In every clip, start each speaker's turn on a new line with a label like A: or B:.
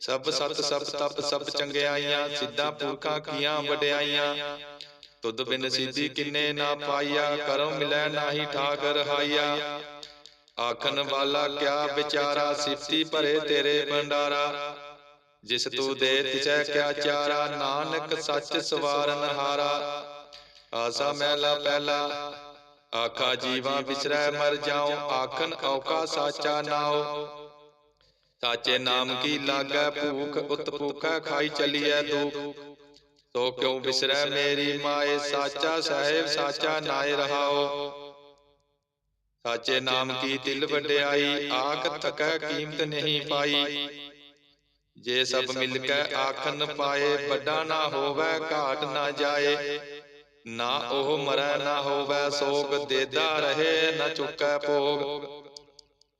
A: ਸਭ ਸਤ ਸਭ ਤਪ ਸਭ ਚੰਗਿਆਈਆਂ ਸਿੱਧਾ ਪੁਰਖਾਂ ਕੀਆਂ ਵਡਿਆਈਆਂ। ਤੁਧ ਬਿਨ ਸਿੱਧੀ ਕਿੰਨੇ ਨਾ ਪਾਈਆ ਕਰਮ ਮਿਲੈ ਨਾਹੀ ਠਾਕ ਰਹਾਈਆ ਆਖਣ ਵਾਲਾ ਕਿਆ ਵਿਚਾਰਾ ਸਿਫਤੀ ਭਰੇ ਤੇਰੇ ਭੰਡਾਰਾ। ਜਿਸ ਤੂੰ ਦੇ ਤਿਸੈ ਕਿਆ ਚਾਰਾ ਨਾਨਕ ਸੱਚ ਸਵਾਰਨ ਹਾਰਾ। ਆਸਾ ਮਹਿਲਾ ਪਹਿਲਾ ਆਖਾ ਜੀਵਾਂ ਵਿਸਰੈ ਮਰ ਜਾਉ। ਆਖਨ ਔਕਾ ਸਾਚਾ ਨਾਉ। ਸਾਚੇ ਨਾਮ ਕੀ ਲਾਗੈ ਭੂਖ ਉਤ ਭੂਖਾ ਖਾਈ ਚਲੀਐ ਦੁਖ। ਤੋ ਕਿਉ ਵਿਸਰੈ ਮੇਰੀ ਮਾਏ ਸਾਚਾ ਸਾਹਿਬ ਸਾਚਾ ਨਾਏ ਰਹਾਓ ਸਾਚੇ ਨਾਮ ਕੀ ਦਿਲ ਵਡਿਆਈ ਆਖ ਥਕੈ ਕੀਮਤ ਨਹੀਂ ਪਾਈ। ਜੇ ਸਭ ਮਿਲ ਕੇ ਆਖਨ ਪਾਏ ਵੱਡਾ ਨਾ ਹੋਵੇ ਘਾਟ ਨਾ ਜਾਏ। ਨਾ ਉਹ ਮਰੈ ਨਾ ਹੋਵੇ ਸੋਗ ਦੇਦਾ ਰਹੇ ਨਾ ਚੁੱਕੈ ਭੋਗ।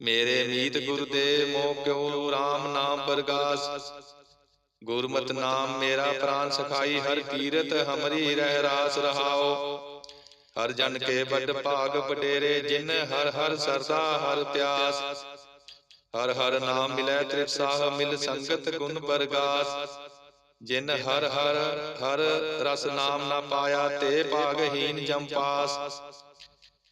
A: ਮੇਰੇ ਮੀਤ ਗੁਰ ਦੇ ਮੋਹ ਕਿਉ RAM ਨਾਮ ਪ੍ਰਗਾਸ ਗੁਰਮਤਿ ਨਾਮ ਮੇਰਾ ਪ੍ਰਾਨ ਸਖਾਈ, ਹਰ ਕੀਰਤ ਹਮਰੀ ਰਹਿ ਰਾਸ ਰਹਾਓ। ਹਰ ਜਨ ਕੇ ਵੱਡ ਭਾਗ ਵਡੇਰੇ, ਜਿਨ ਹਰ ਹਰ ਸਰਦਾ ਹਰ ਪਿਆਸ। ਹਰ ਹਰ ਨਾਮ ਮਿਲੈ ਤ੍ਰਿਪਸਾਹ ਮਿਲ ਸੰਗਤ ਗੁਣ ਪ੍ਰਗਾਸ ਜਿਨ ਹਰ ਹਰ ਹਰ ਰਸ ਨਾਮ ਨਾ ਪਾਇਆ, ਤੇ ਭਾਗਹੀਨ ਜਮਪਾਸ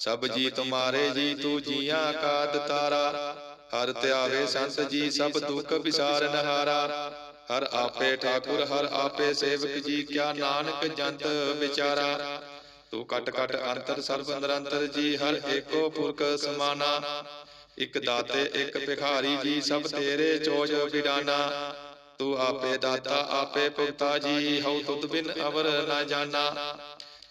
A: ਸਭ ਜੀ ਤੁਮਾਰੇ ਜੀ ਤੂੰ ਜੀਆਂ ਕਾ ਦਤਾਰਾ ਹਰ ਧਿਆਵੇ ਸੰਤ ਜੀ ਸਭ ਦੁੱਖ ਵਿਸਾਰਨ ਹਾਰਾ ਹਰ ਆਪੇ ਠਾਕੁਰ ਹਰ ਆਪੇ ਸੇਵਕ ਜੀ ਕਿਆ ਨਾਨਕ ਜੰਤ ਵਿਚਾਰਾ। ਤੂੰ ਕਟ ਕਟ ਅੰਤਰ ਸਰਬ ਨਿਰੰਤਰ ਜੀ ਹਰ ਏਕੋ ਪੁਰਖ ਸਮਾਨਾ। ਇਕ ਦਾਤੇ ਇਕ ਭਿਖਾਰੀ ਜੀ ਸਭ ਤੇਰੇ ਚੋਜ ਵਿਡਾਨਾ ਤੂੰ ਆਪੇ ਦਾਤਾ ਆਪੇ ਭੁਗਤਾ ਜੀ ਹਉ ਤੁਧ ਬਿਨ ਅਵਰ ਨਾ ਜਾਣਾ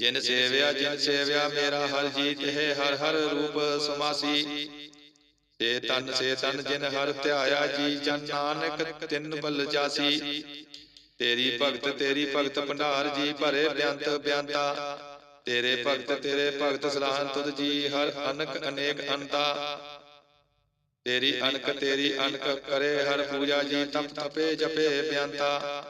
A: ਜਿਨ ਸੇਵਿਆ ਜਿਨ ਸੇਵਿਆ ਮੇਰਾ ਹਰ ਜੀ ਤਿਹ ਹਰ ਹਰ ਰੂਪ ਸਮਾਸੀ। ਸੇ ਤਨ ਸੇ ਤਨ ਜਿਨ ਹਰ ਧਿਆਇਆ ਜੀ ਜਨ ਨਾਨਕ ਤਿਨ ਬਲ ਜਾਸੀ। ਤੇਰੀ ਭਗਤ ਤੇਰੀ ਭਗਤ ਭੰਡਾਰ ਜੀ ਭਰੇ ਬਿਆੰਤ ਬਿਆੰਤਾ ਤੇਰੇ ਭਗਤ ਤੇਰੇ ਭਗਤ ਸਲਾਹਨ ਤੁਧ ਜੀ ਹਰ ਅਨਕ ਅਨੇਕ ਅੰਤਾ। ਤੇਰੀ ਅਨਕ ਤੇਰੀ ਅਨਕ ਕਰੇ ਹਰ ਪੂਜਾ ਜੀ ਤਪ ਤਪੇ ਜਪੇ ਬਿਆੰਤਾ।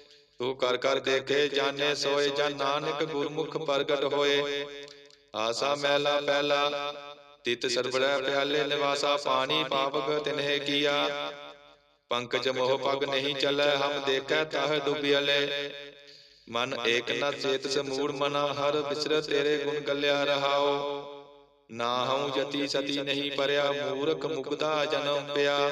A: ਤੂੰ ਕਰ ਕਰ ਦੇਖੇ ਜਾਣੇ, ਸੋਏ ਜਨ ਨਾਨਕ, ਗੁਰਮੁਖ ਪ੍ਰਗਟ ਹੋਏ। ਆਸਾ ਮਹਿਲਾ ਪਹਿਲਾ ਤਿਤ ਸਰਬੜੈ ਪਿਆਲੇ, ਨਿਵਾਸਾ ਪਾਣੀ ਪਾਵਕ ਤਿਨਹਿ ਕੀਆ। ਪੰਕਜ ਮੋਹ ਪਗ ਨਹੀਂ ਚੱਲੈ, ਹਮ ਦੇਖੈ ਤਹ ਡੁਬਿਆਲੇ। ਮਨ ਏਕ ਨ ਚੇਤ ਸਮੂੜ ਮਨਾ, ਹਰ ਵਿਸਰ ਤੇਰੇ ਗੁਣ ਗੱਲਿਆ ਰਹਾਓ। ਨਾ ਹਉ ਜਤੀ ਸਤੀ ਨਹੀਂ ਪਰਿਆ, ਮੂਰਖ ਮੁਗਦਾ ਜਨਮ ਪਿਆ।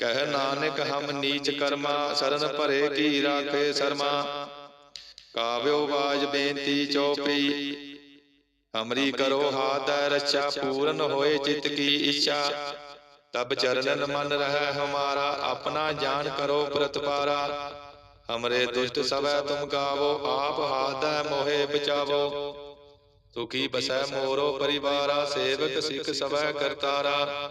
A: ਕਹਿ ਨਾਨਕ ਹਮ ਨੀਚ ਕਰਮਾ, ਸਰਨ ਭਰੇ ਕੀ ਰਾਖੇ ਸਰਮਾ। ਕਾਵਿਓ ਬਾਜ ਬੇਨਤੀ ਚੋਪੀ, ਹਮਰੀ ਕਰੋ ਹਾਥ ਰੱਛਾ, ਪੂਰਨ ਹੋਏ ਚਿਤ ਕੀ ਇੱਛਾ। ਤਬ ਚਰਨਨ ਮਨ ਰਹਿ ਹਮਾਰਾ, ਆਪਣਾ ਜਾਨ ਕਰੋ ਪ੍ਰਤਪਾਰਾ ਹਮਰੇ ਦੁਸ਼ਟ ਸਭੈ ਤੁਮ ਗਾਵੋ, ਆਪ ਹਾਥ ਮੋਹਿ ਬਚਾਵੋ। ਸੁਖੀ ਬਸੈ ਮੋਰੋ ਪਰਿਵਾਰਾ, ਸੇਵਕ ਸਿੱਖ ਸਭੈ ਕਰਤਾਰਾ।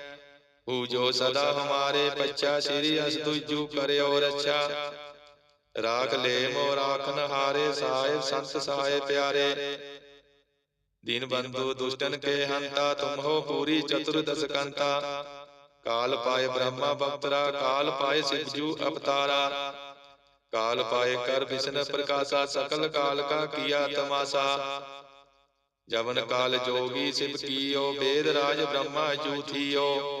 A: ਹੂ ਜੋ ਸਦਾ ਹਮਾਰੇ ਬੱਚਾ ਸ੍ਰੀ ਅਸ ਤੁਜੂ ਕਰਿਓ ਰੱਛਾ। ਰਾਖ ਲੈ ਮੋ ਰਾਖਨ ਹਾਰੇ ਸਾਹਿਬ ਸੰਤ ਸਹਾਏ ਪਿਆਰੇ। ਦੀਨ ਬੰਧੂ ਦੁਸ਼ਟਨ ਕੇ ਹੰਤਾ ਤੁਮ ਹੋ ਪੂਰੀ ਚਤੁਰਦਸ ਕੰਤਾ। ਕਾਲ ਪਾਏ ਬ੍ਰਹਮਾ ਬਪਤਰਾ ਕਾਲ ਪਾਏ ਸਿਵਜੂ ਅਵਤਾਰਾ। ਕਾਲ ਪਾਏ ਕਰ ਵਿਸ਼ਨ ਪ੍ਰਕਾਸ਼ਾ ਸਕਲ ਕਾਲ ਕਾ ਕੀਆ ਤਮਾਸਾ। ਜਵਨ ਕਾਲ ਜੋਗੀ ਸਿਵ ਕੀਓ ਵੇਦ ਰਾਜ ਬ੍ਰਹਮਾ ਜੂਥੀਓ।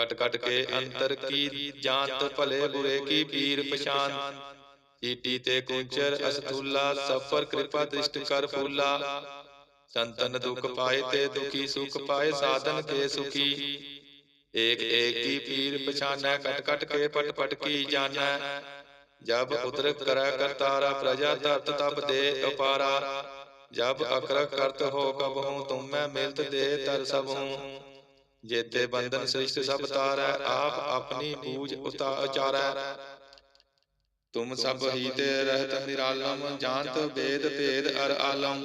A: ਕਟ ਕਟ ਕੇ ਅੰਤਰ ਕੀ ਜਾਂਤ ਭਲੇ ਬੁਰੇ ਕੀ ਪੀਰ ਪਛਾਨ ਚੀਟੀ ਤੇ ਕੁੰਚਰ ਅਸਤੂਲਾ ਸਫਰ ਕਿਰਪਾ ਦ੍ਰਿਸ਼ਟ ਕਰ ਫੂਲਾ। ਸੰਤਨ ਦੁਖ ਪਾਏ ਤੇ ਦੁਖੀ ਸੁਖ ਪਾਏ ਸਾਧਨ ਕੇ ਸੁਖੀ। ਏਕ ਏਕ ਕੀ ਪੀਰ ਪਛਾਨੈ ਕਟ ਕਟ ਕੇ ਪਟ ਪਟ ਕੀ ਜਾਣੈ। ਜਬ ਉਦਰ ਕਰੈ ਕਰਤਾਰਾ ਪ੍ਰਜਾ ਧਰਤ ਤਬ ਦੇ ਅਪਾਰਾ ਜਬ ਅਕਰ ਕਰਤ ਹੋ ਕਬ ਹੂੰ ਤੁਮ ਮੈਂ ਮਿਲਤ ਦੇ ਤਰ ਸਭ। ਹੂੰ ਜੇਤੇ ਬੰਧਨ ਸ੍ਰਿਸ਼ਟ ਸਭ ਤਾਰੈ ਆਪ ਆਪਣੀ ਬੂਝ ਉਤਾ ਉਚਾਰੈ। ਤੁਮ ਸਭ ਹੀ ਤੇ ਰਹਿਤ ਨਿਰਾਲਮ ਜਾਣਤ ਵੇਦ ਭੇਦ ਅਰ ਆਲਮ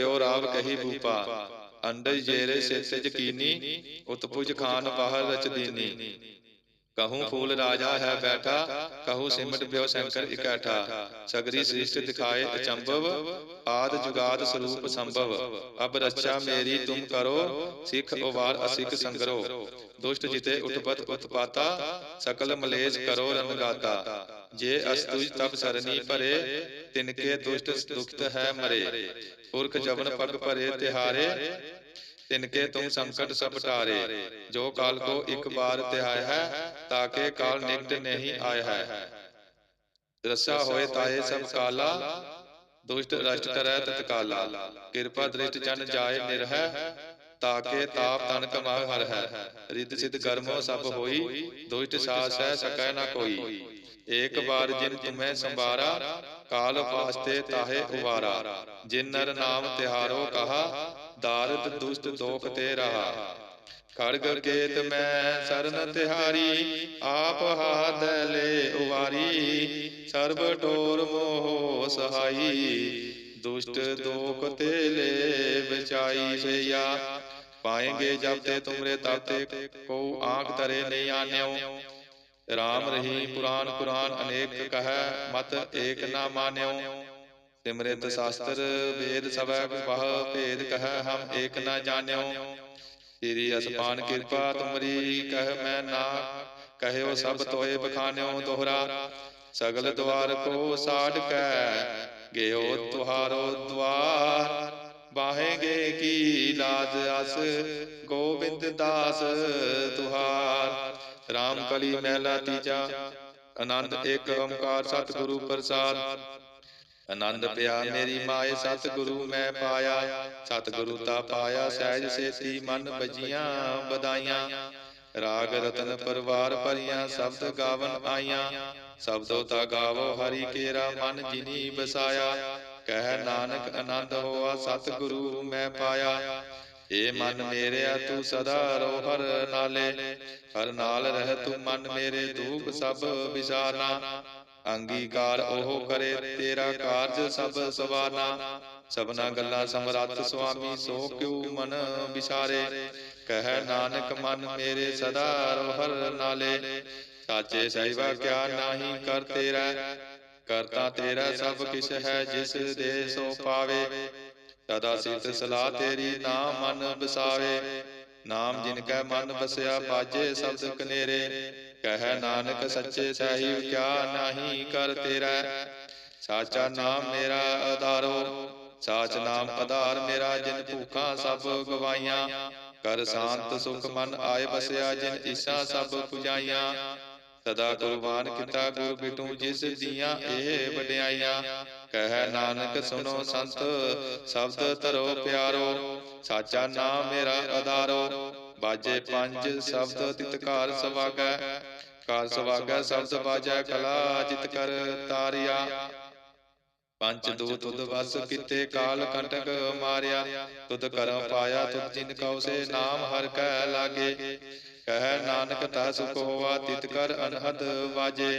A: ਪਿਓ ਰਾਵ ਕਹੀ ਭੂਪਾ ਅੰਡਜ ਜੇਰੇ ਸਿਤ ਯਕੀਨੀ ਉਤਪੁਜ ਖਾਨ ਬਾਹਰ ਰਚ ਦੀਨੀ। ਕਹੂੰ ਫੂਲ ਰਾਜਾ ਹੈ ਬੈਠਾ ਕਹੂੰ ਸਿਮਟ ਪਿਓ ਸ਼ੰਕਰ ਇਕੱਠਾ। ਸਗਰੀ ਸ੍ਰਿਸ਼ਟ ਦਿਖਾਏ ਅਚੰਭਵ ਆਦ ਜੁਗਾਦ ਸਰੂਪ ਸੰਭਵ। ਅਬ ਰੱਛਾ ਮੇਰੀ ਤੁਮ ਕਰੋ ਸਿੱਖ ਉਵਾਰ ਅਸਿੱਖ ਸੰਗਰੋ। ਦੁਸ਼ਟ ਜਿਤੇ ਉਤਪਤ ਉਤਪਾਤਾ ਸਕਲ ਮਲੇਸ਼ ਕਰੋ ਰਨਗਾਤਾ ਜੇ ਅਸਤੁਜ ਤਬ ਸਰਨੀ ਭਰੇ ਤਿਨਕੇ ਦੁਸ਼ਟ ਦੁਖਤ ਹੈ ਮਰੇ। ਪੁਰਖ ਜਵਨ ਪਗ ਭਰੇ ਤਿਹਾਰੇ ਤਿਨਕੇ ਤੁਮ ਸੰਕਟ ਸਭ ਟਾਰੇ। ਜੋ ਕਾਲ ਕੋ ਇੱਕ ਬਾਰ ਤਿਹਾਇ ਹੈ ਤਾਕੇ ਕਾਲ ਨਿਕਟ ਨਹੀਂ ਆਇ ਹੈ। ਰਸਾ ਹੋਏ ਤਾਏ ਸਭ ਕਾਲਾ, ਦੁਸ਼ਟ ਰਸ਼ਟ ਕਰੈ ਤਤਕਾਲਾ ਕਿਰਪਾ ਦ੍ਰਿਸ਼ਟ ਜਨ ਜਾਏ ਨਿਰਹਿ ਤਾਕੇ ਤਾਪ ਤਨ ਕਮਾ ਹਰ ਹੈ। ਰਿੱਧ ਸਿਧ ਕਰਮੋ ਸਭ ਹੋਈ, ਦੁਸ਼ਟ ਸਾਸ ਹੈ ਸਕੈ ਨਾ ਕੋਈ। ਏਕ ਬਾਰ ਜਿਨ ਤੁਮੈ ਸੰਭਾਰਾ ਕਾਲ ਵਾਸਤੇ ਤਾਹੇ ਉਵਾਰਾ। ਜਿਨ ਨਰ ਨਾਮ ਤਿਹਾਰੋ ਕਹਾ ਦਾਰਦ ਦੁਸ਼ਟ ਦੋਖ ਤੇ ਰਹਾ। ਖੜਗ ਕੇਤ ਮੈਂ ਸਰਨ ਤਿਹਾਰੀ ਆਪ ਹਾਥ ਲੈ ਉਵਾਰੀ। ਸਰਬ ਟੋਰ ਮੋਹ ਸਹਾਈ। ਦੁਸ਼ਟ ਦੋਖ ਤੇ ਲੈ ਬਚਾਈ ਭਈਆ ਪਾਏਂਗੇ ਜਬ ਤੇ ਤੁਮਰੇ ਤਬ ਤੇ ਕੋ ਆਂਖ ਤਰੇ ਨਹੀਂ ਆਨਿਓ ਰਾਮ ਰਹੀ ਪੁਰਾਨ ਕੁਰਾਨ ਅਨੇਕ ਕਹੈ ਮਤ ਏਕ ਨਾ ਮਾਨਿਓ। ਸਿਮਰਿਤ ਸ਼ਾਸਤਰ ਵੇਦ ਸਭੈ ਬਹੁ ਭੇਦ ਕਹੈ ਹਮ ਏਕ ਨਾ ਜਾਣਿਓ। ਤੇਰੀ ਅਸਪਾਨ ਕਿਰਪਾ ਤੁਮਰੀ ਕਹਿ ਮੈਂ ਨਾ ਕਹਿਓ ਸਭ ਤੋਏ ਬਖਾਨਿਓ ਦੋਹਰਾ। ਸਗਲ ਦਵਾਰ ਕੋ ਸਾੜ ਕੈ। ਗਿਓ ਤੁਹਾਰੋ ਦਵਾਰ ਬਾਹੇਗੇ ਕੀ ਲਾਜ ਅਸ। ਗੋਬਿੰਦ ਦਾਸ ਤੁਹਾਰ। ਰਾਮ ਕਲੀ ਮਹਿਲਾ ਤੀਜਾ ਆਨੰਦ ਇੱਕ ਓੰਕਾਰ ਸਤਿਗੁਰੂ ਪ੍ਰਸਾਦ। ਆਨੰਦ ਪਿਆ ਮੇਰੀ ਮਾਏ, ਸਤਿਗੁਰੂ ਮੈਂ ਪਾਇਆ। ਸਤਿਗੁਰੂ ਤਾ ਪਾਇਆ, ਸਹਿਜ ਸੇਤੀ ਮਨ ਬਜੀਆਂ ਬਦਾਈਆਂ ਰਾਗ ਰਤਨ ਪਰਵਾਰ ਭਰੀਆਂ, ਸ਼ਬਦ ਗਾਵਨ ਆਈਆਂ। ਸ਼ਬਦੋ ਤਾ ਗਾਵੋ ਹਰੀ ਕੇਰਾ, ਮਨ ਜਿਨੀ ਬਸਾਇਆ ਕਹਿ ਨਾਨਕ ਆਨੰਦ ਹੋਆ, ਸਤਿਗੁਰੂ ਮੈਂ ਪਾਇਆ। ਏ ਮਨ ਮੇਰਿਆ, ਤੂੰ ਸਦਾ ਰੋ ਹਰ ਨਾਲੇ। ਹਰ ਨਾਲ ਰਹਿ ਤੂੰ ਮਨ ਮੇਰੇ ਦੁਖ ਸਭ ਵਿਸਾਰਨਾ ਅੰਗੀਕਾਰ ਉਹ ਕਰੇ, ਤੇਰਾ ਕਾਰਜ ਸਭ ਸਵਾਰਨਾ ਸਭਨਾ ਗੱਲਾਂ ਸਮਰੱਥ ਸੁਆਮੀ, ਸੋ ਕਿਉ ਮਨ ਵਿਸਾਰੇ ਕਹਿ ਨਾਨਕ, ਮਨ ਮੇਰੇ ਸਦਾ ਰੋ ਹਰ ਨਾਲੇ। ਸਾਚੇ ਸਹਿਬਾ, ਕਿਆ ਨਾਹੀ ਕਰ ਤੇਰਾ। ਕਰਤਾ ਤੇਰਾ ਸਭ ਕਿਛ ਹੈ, ਜਿਸ ਦੇ ਸੋ ਪਾਵੇ। ਤਦਾ ਸਿਤ ਸਲਾਹ ਤੇਰੀ ਨਾਮ ਮਨ ਬਸਾਵੇ ਨਾਮ ਜਿਨ ਕੈ ਮਨ ਬਸਿਆ ਬਾਜੇ ਸ਼ਬਦ ਕਨੇਰੇ। ਕਹਿ ਨਾਨਕ ਸੱਚੇ ਸਾਹਿਬ ਕਿਆ ਨਾਹੀ ਕਰ ਤੇਰਾ। ਸਾਚਾ ਨਾਮ ਮੇਰਾ ਆਧਾਰੋ ਸਾਚ ਨਾਮ ਆਧਾਰ ਮੇਰਾ ਜਿਨ ਭੂਖਾਂ ਸਭ ਗਵਾਈਆਂ ਕਰ ਸ਼ਾਂਤ ਸੁਖ ਮਨ ਆਏ ਬਸਿਆ ਜਿਨ ਈਸਾ ਸਭ ਪੁਜਾਈਆਂ। ਸਦਾ ਕੁਰਬਾਨ ਕੀਤਾ ਗੁਰ ਬਿਟੂ ਜਿਸ ਦੀਆਂ ਇਹ ਵਡਿਆਈਆਂ। ਕਹਿ ਨਾਨਕ ਸੁਣੋ ਸੰਤ, ਸ਼ਬਦ ਧਰੋ ਪਿਆਰੋ, ਸਾਚਾ ਨਾਮ ਮੇਰਾ ਆਧਾਰੋ ਬਾਜੇ ਪੰਜ ਸ਼ਬਦ ਤਿਤਕਾਰ ਸਵਾਗੈ ਕਾਰ ਸਵਾਗੈ ਸ਼ਬਦ ਬਾਜੈ ਕਲਾ ਜਿਤ ਕਰ ਤਾਰਿਆ। ਪੰਚ ਦੂਤ ਤੁਧ ਵਸ ਕਿਤੇ ਕਾਲ ਕੰਟਕ ਮਾਰਿਆ, ਤੁਧ ਕਰਮ ਪਾਇਆ ਤੁਧ ਜਿਨ ਕਉ ਸੇ ਨਾਮ ਹਰ ਕੈ ਲਾਗੇ। ਕਹਿ ਨਾਨਕ ਤਾ ਸੁਖ ਹੋਆ ਤਿਤ ਕਰ ਅਨਹਦ ਵਾਜੇ।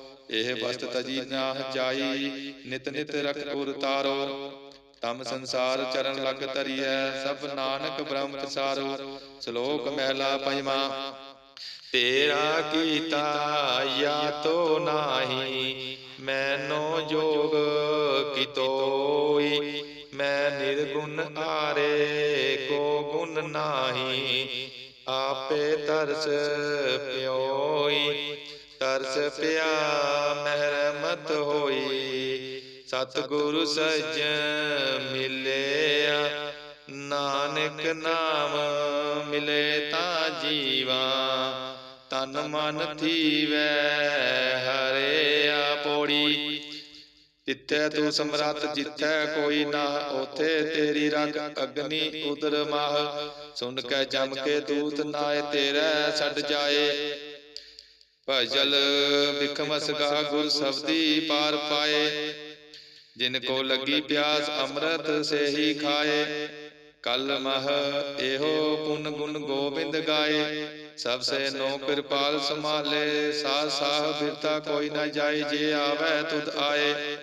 A: ਇਹ ਵਸਤ ਤਜੀ ਨਾ ਜਾਈ ਨਿਤ ਨਿਤ ਰਖ ਉਰ ਤਾਰੋ। ਤਮ ਸੰਸਾਰ ਚਰਨ ਲਗ ਤਰੀਐ ਸਭ ਨਾਨਕ ਬ੍ਰਹਮ ਪਸਾਰੋ। ਸ਼ਲੋਕ ਮਹਿਲਾ ਪੰਜਵਾ। ਤੇਰਾ ਕੀਤਾ ਯਾ ਤੋ ਨਾਹੀ ਮੈਨੋ ਜੋਗ ਕਿਤੋਈ ਮੈਂ ਨਿਰਗੁਣ ਆਰੇ ਕੋ ਗੁਣ ਨਾਹੀ ਆਪੇ ਤਰਸ ਪਿਓਈ ਤਰਸ ਪਿਆ, ਮਹਿਰਮਤ ਹੋਈ। ਸਤਿਗੁਰੂ ਸਜ ਮਿਲਿਆ, ਨਾਨਕ ਨਾਮ ਮਿਲੇ ਤਾਂ ਜੀਵਾ। ਤਨ ਮਨ ਥੀਵੈ ਹਰਿਆ ਪੋੜੀ ਜਿੱਥੈ ਤੂੰ ਸਮਰੱਥ, ਜਿੱਥੈ ਕੋਈ ਨਾ, ਉਥੇ ਤੇਰੀ ਰਗ ਅਗਨੀ ਉਦਰ ਮਾਹ। ਸੁਣ ਕੇ ਜਮ ਕੇ ਦੂਤ ਨਾਏ, ਤੇਰੇ ਛੱਡ ਜਾਏ। ਭਜਲ ਬਿਖਮਸ ਗੁਰ ਸਬਦੀ ਪਾਰ ਪਾਏ, ਜਿਨ ਕੋ ਲੱਗੀ ਪਿਆਸ ਅੰਮ੍ਰਿਤ ਸੇ ਹੀ ਖਾਏ। ਕਲ ਮਹ ਇਹੋ ਪੁਨ ਗੁਣ ਗੋਬਿੰਦ ਗਾਏ ਸਭ ਸੇ ਨੋ ਕਿਰਪਾਲ ਸੰਭਾਲੇ, ਸਾਹ ਸਾਹ ਬਿਰਤਾ ਕੋਈ ਨਾ ਜਾਏ, ਜੇ ਆਵੇ ਤੁਧ ਆਏ।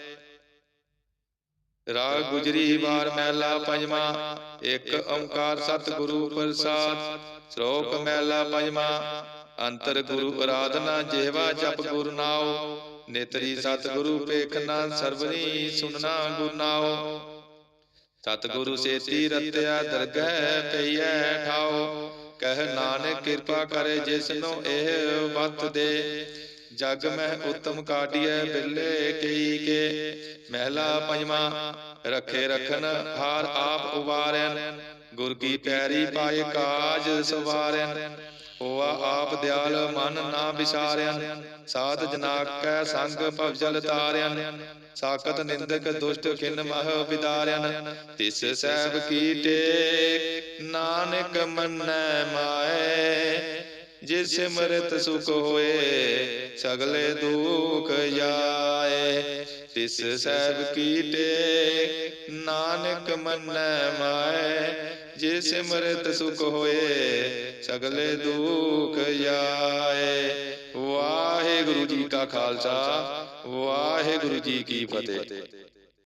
A: ਰਾਗ ਗੁਜਰੀ ਵਾਰ ਮਹਿਲਾ ਪੰਜਵਾ ਇੱਕ ਓੰਕਾਰ ਸਤਿਗੁਰੂ ਪ੍ਰਸਾਦ, ਸ਼ਲੋਕ ਮਹਿਲਾ ਪੰਜਵਾ। ਅੰਤਰ ਗੁਰੂ ਆਰਾਧਨਾ ਜਿਹਵਾ ਜਪ ਗੁਰ ਨਾਉ। ਨੇਤਰੀ ਸਤਿਗੁਰੂ ਪੇਖਨਾ ਸਰਵਨੀ ਸੁਨਣਾ ਗੁਰ ਨਾਉ। ਸਤਿਗੁਰੂ ਸੇਤੀ ਰਤਿਆ ਦਰਗਹਿ ਪਈਐ ਠਾਉ। ਕਹਿ ਨਾਨਕ ਕਿਰਪਾ ਕਰੇ ਜਿਸਨੋ ਇਹ ਵਤ ਦੇ। ਜਗ ਮਹਿ ਉਤਮ ਕਾਟਿਐ ਬਿੱਲੇ ਕਈ ਕੇ। ਮਹਿਲਾ ਪੰਜਵਾ ਰਖੇ ਰਖਨ ਹਾਰ ਆਪ ਉਵਾਰੈਨ। ਗੁਰ ਕੀ ਪੈਰੀ ਪਾਏ ਕਾਜ ਸਵਾਰੈਨ। ਹੋਆ ਆਪ ਦਿਆਲ ਮਨ ਨਾ ਵਿਸਾਰਿਆਨ ਸਾਧ ਜਨਾ ਕੈ ਸੰਗ ਭਵਜਲ ਤਾਰਿਆਨ ਸਾਖਤ ਨਿੰਦਕ ਦੁਸ਼ਟ ਖਿਨ ਮਹ ਵਿਦਾਰਿਆਨ ਤਿਸ ਸਹਿਬ ਕੀ ਟੇਕ ਨਾਨਕ ਮੰਨੈ ਮਾਏ। ਜਿਸ ਸਿਮਰਤ ਸੁਖ ਹੋਏ, ਸਗਲੇ ਦੁਖ ਜਾਏ। ਤਿਸ ਸਹਿਬ ਕੀ ਟੇਕ ਨਾਨਕ ਮੰਨੈ ਮਾਏ। ਜੇ ਸਿਮਰਤ ਸੁਖ ਹੋਏ ਸਗਲੇ ਦੁਖ ਜਾਏ ਵਾਹਿਗੁਰੂ ਜੀ ਕਾ ਖਾਲਸਾ ਵਾਹਿਗੁਰੂ ਜੀ ਕੀ ਫਤਿਹ